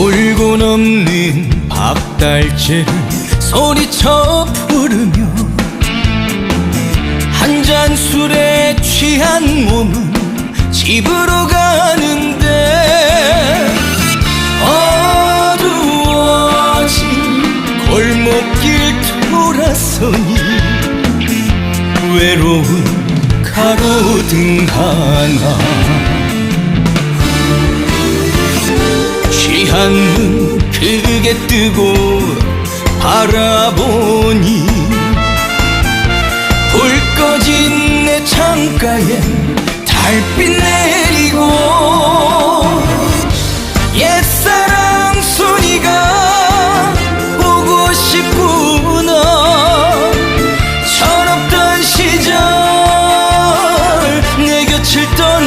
돈 없는 박달재를 소리쳐 부르며 한 잔 술에 취한 몸은 집으로 가는데 어두워진 골목길 돌아서니 외로운 가로등 하나 눈 크게 뜨고 바라보니 불 꺼진 내 창가에 달빛 내